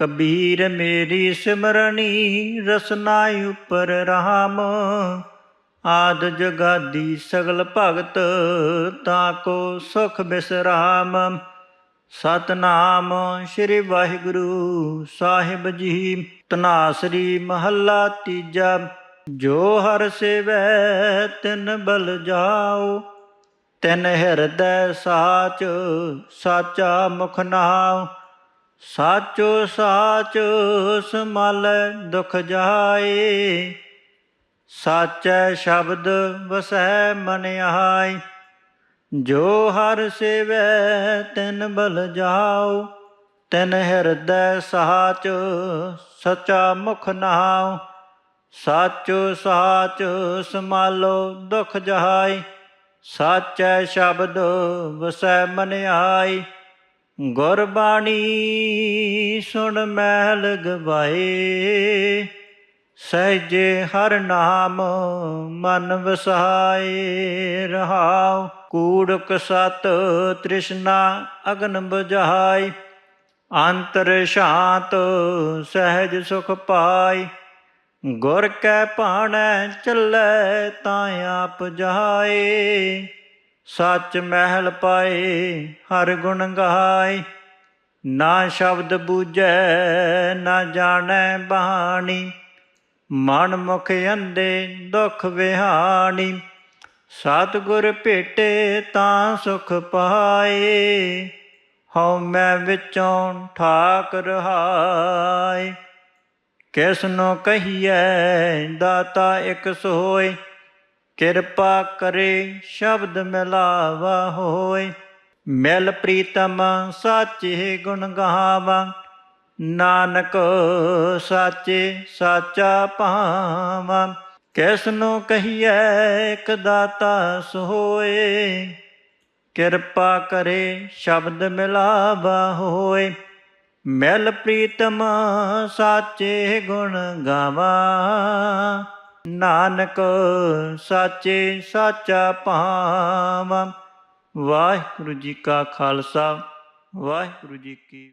ਕਬੀਰ ਮੇਰੀ ਸਿਮਰਣੀ ਰਸਨਾ ਉਪਰ ਰਾਮ। ਆਦ ਜਗਾਦੀ ਸਗਲ ਭਗਤ, ਤਾਂ ਕੋ ਸੁਖ ਬਿਸਰਾਮ। ਸਤਨਾਮ ਸ੍ਰੀ ਵਾਹਿਗੁਰੂ ਸਾਹਿਬ ਜੀ। ਤਨਾਸਰੀ ਮਹੱਲਾ ਤੀਜਾ, ਜੋ ਹਰ ਸੇਵੈ, ਤਿਨ ਬਲ ਜਾਓ। ਤਿਨ ਹਿਰਦੈ ਸਾਚ, ਸਾਚਾ ਮੁਖ ਨਾਮ ਸਾਚੋ ਸਾਚ ਸਮਾਲੈ ਦੁਖ ਜਾਏ, ਸਾਚੈ ਸ਼ਬਦ ਵਸੈ ਮਨ ਆਈ ਜੋ ਹਰ ਸੇਵੈ ਤਿਨ ਬਲ ਜਾਓ, ਤਿਨ ਹਿਰਦੈ ਸਾਚ ਸਚਾ ਮੁਖ ਨਾਮ ਸਾਚੋ ਸਾਚ ਸਮਾਲੋ ਦੁਖ ਜਹਾਈ ਸਾਚੈ ਸ਼ਬਦ ਵਸੈ ਮਨ ਆਈ ਗੁਰਬਾਣੀ ਸੁਣ ਮਹਿਲ ਗਵਾਏ, ਸਹਿਜੇ ਹਰ ਨਾਮ ਮਨ ਵਸਾਏ। ਰਹਾਉ ਕੂੜਕ ਸਤ ਤ੍ਰਿਸ਼ਨਾ ਅਗਨ ਬੁਝਾਈ ਅੰਤਰ ਸ਼ਾਂਤ ਸਹਿਜ ਸੁਖ ਪਾਈ ਗੁਰ ਕੈ ਭਾਣੈ ਚੱਲੈ ਤਾਂ ਆਪ ਜਾਏ ਸੱਚ ਮਹਿਲ ਪਾਏ, ਹਰ ਗੁਣ ਗਾਏ। ਨਾ ਸ਼ਬਦ ਬੂਝੈ, ਨਾ ਜਾਣੈ ਬਾਣੀ। ਮਨ ਮੁਖ ਅੰਦੇ ਦੁਖ ਵਿਹਾਣੀ। ਸਤਿਗੁਰ ਭੇਟੇ, ਤਾਂ ਸੁਖ ਪਾਏ। ਹਉ ਮੈਂ ਵਿੱਚੋਂ ਠਾਕ ਰਹਾਏ। ਕਿਸ ਨੂੰ ਕਹੀਐ, ਦਾਤਾ ਇੱਕ ਸੋਏ। ਕਿਰਪਾ ਕਰੇ ਸ਼ਬਦ ਮਿਲਾਵਾ ਹੋਏ। ਮਿਲ ਪ੍ਰੀਤਮ ਸਾਚੇ ਗੁਣ ਗਾਵਾਂ। ਨਾਨਕ ਸਾਚੇ ਸਾਚਾ ਭਾਵਾਂ। ਕਿਸਨੂੰ ਕਹੀਐ ਇੱਕ ਦਾਤਾ ਸੋਏ। ਕਿਰਪਾ ਕਰੇ ਸ਼ਬਦ ਮਿਲਾਵਾ ਹੋਏ। ਮਿਲ ਪ੍ਰੀਤਮ ਸਾਚੇ ਗੁਣ ਗਾਵਾ। ਨਾਨਕ ਸਾਚੇ ਸਾਚਾ ਭਾਵ। ਵਾਹਿਗੁਰੂ ਜੀ ਕਾ ਖਾਲਸਾ ਵਾਹਿਗੁਰੂ ਜੀ ਕੀ